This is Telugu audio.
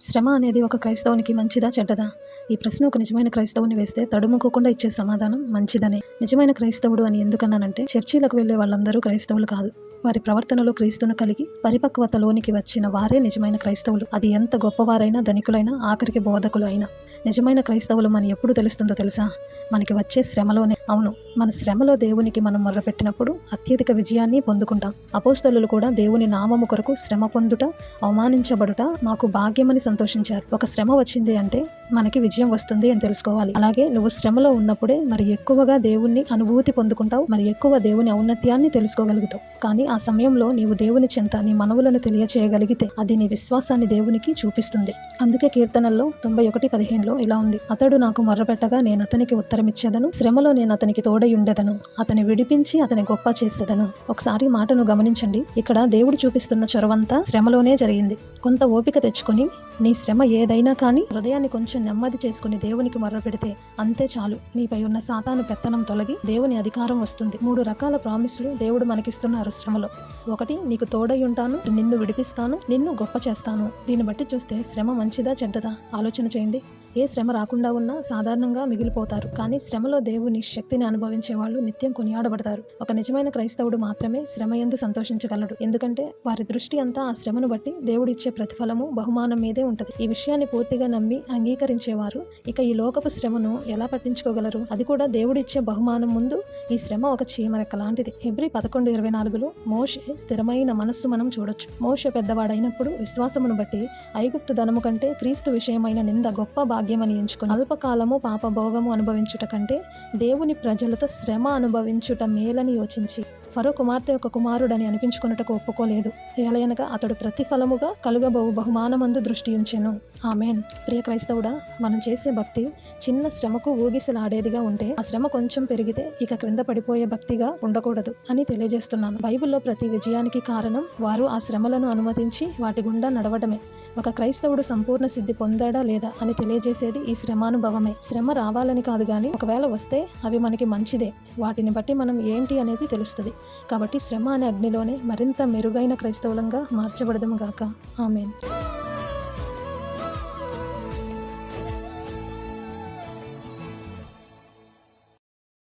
శ్రమ అనేది ఒక క్రైస్తవునికి మంచిదా చెడ్డదా? ఈ ప్రశ్న ఒక నిజమైన క్రైస్తవుని వేస్తే తడుముకోకుండా ఇచ్చే సమాధానం మంచిదనే. నిజమైన క్రైస్తవుడు అని ఎందుకన్నానంటే చర్చిలకు వెళ్ళే వాళ్ళందరూ క్రైస్తవులు కాదు. వారి ప్రవర్తనలో క్రీస్తును కలిగి పరిపక్వతలోనికి వచ్చిన వారే నిజమైన క్రైస్తవులు. అది ఎంత గొప్పవారైనా ధనికులైనా ఆఖరికి బోధకులు అయినా నిజమైన క్రైస్తవులు మన ఎప్పుడు తెలుస్తుందో తెలుసా? మనకి వచ్చే శ్రమలోనే. అవును మన శ్రమలో దేవునికి మనం మొర్రపెట్టినప్పుడు అత్యధిక విజయాన్ని పొందుకుంటాం. అపోస్తలు కూడా దేవుని నామము కొరకు శ్రమ పొందుట అవమానించబడుట మాకు భాగ్యమని సంతోషించారు. ఒక శ్రమ వచ్చింది అంటే మనకి విజయం వస్తుంది అని తెలుసుకోవాలి. అలాగే నువ్వు శ్రమలో ఉన్నప్పుడే మరి ఎక్కువగా దేవుణ్ణి అనుభూతి పొందుకుంటావు. మరి ఎక్కువ దేవుని ఔన్నత్యాన్ని తెలుసుకోగలుగుతావు. కానీ ఆ సమయంలో నీవు దేవుని చెంత నీ మనవులను తెలియచేయగలిగితే అది నీ విశ్వాసాన్ని దేవునికి చూపిస్తుంది. అందుకే కీర్తనల్లో తొంభై ఒకటి పదిహేనులో ఇలా ఉంది. అతడు నాకు మొర్రపెట్టగా నేను అతనికి ఉత్తరమిచ్చేదను. శ్రమలో నేను అతనికి తోడై ఉండేదను అతని విడిపించి అతని గొప్ప చేసేదను. ఒకసారి మాటను గమనించండి. ఇక్కడ దేవుడు చూపిస్తున్న చొరవంతా శ్రమలోనే జరిగింది. కొంత ఓపిక తెచ్చుకొని నీ శ్రమ ఏదైనా కానీ హృదయాన్ని కొంచెం నెమ్మది చేసుకుని దేవునికి మొర్రపెడితే అంతే చాలు. నీపై ఉన్న సాతాను పెత్తనం తొలగి దేవుని అధికారం వస్తుంది. మూడు రకాల ప్రామిస్లు దేవుడు మనకిస్తున్నారు శ్రమలో. ఒకటి నీకు తోడై ఉంటాను నిన్ను విడిపిస్తాను నిన్ను గొప్ప చేస్తాను. దీన్ని బట్టి చూస్తే శ్రమ మంచిదా చెడ్డదా? ఆలోచన చేయండి. ఏ శ్రమ రాకుండా ఉన్నా సాధారణంగా మిగిలిపోతారు. కానీ శ్రమలో దేవుని శక్తిని అనుభవించే వాళ్ళు నిత్యం కొనియాడబడతారు. ఒక నిజమైన క్రైస్తవుడు మాత్రమే శ్రమ ఎందు సంతోషించగలడు. ఎందుకంటే వారి దృష్టి అంతా ఆ శ్రమను బట్టి దేవుడిచ్చే ప్రతిఫలము బహుమానం మీదే ఉంటుంది. ఈ విషయాన్ని పూర్తిగా నమ్మి అంగీకరించేవారు ఇక ఈ లోకపు శ్రమను ఎలా పట్టించుకోగలరు? అది కూడా దేవుడిచ్చే బహుమానం ముందు ఈ శ్రమ ఒక చీమరెక్క లాంటిది ఫిబ్రి పదకొండు ఇరవై నాలుగులో మోషే స్థిరమైన మనస్సు మనం చూడొచ్చు. మోషే పెద్దవాడైనప్పుడు విశ్వాసమును బట్టి ఐగుప్తు ధనము కంటే క్రీస్తు విషయమైన నింద గొప్ప భాగ్యమని ఎంచుకుని అల్పకాలము పాపభోగము అనుభవించుట కంటే దేవుని ప్రజలతో శ్రమ అనుభవించుట మేలని యోచించి ఫరో కుమార్తె ఒక కుమారుడని అనిపించుకున్నటకు ఒప్పుకోలేదు. ఏలయనగా అతడు ప్రతిఫలముగా కలుగబోవు బహుమానమందు దృష్టి ఉంచెను ఆమెన్. ప్రియ క్రైస్తవుడా మనం చేసే భక్తి చిన్న శ్రమకు ఊగిసలాడేదిగా ఉంటే ఆ శ్రమ కొంచెం పెరిగితే ఇక క్రింద పడిపోయే భక్తిగా ఉండకూడదు అని తెలియజేస్తున్నాను. బైబిల్లో ప్రతి విజయానికి కారణం వారు ఆ శ్రమలను అనుమతించి వాటి గుండా నడవడమే ఒక క్రైస్తవుడు సంపూర్ణ సిద్ధి పొందాడా లేదా అని తెలియజేసేది ఈ శ్రమానుభవమే. శ్రమ రావాలని కాదు కానీ ఒకవేళ వస్తే అవి మనకి మంచిదే. వాటిని బట్టి మనం ఏంటి అనేది తెలుస్తుంది. కాబట్టి శ్రమ అనే అగ్నిలోనే మరింత మెరుగైన క్రైస్తవులంగా మార్చబడదము గాక. ఆమెన్.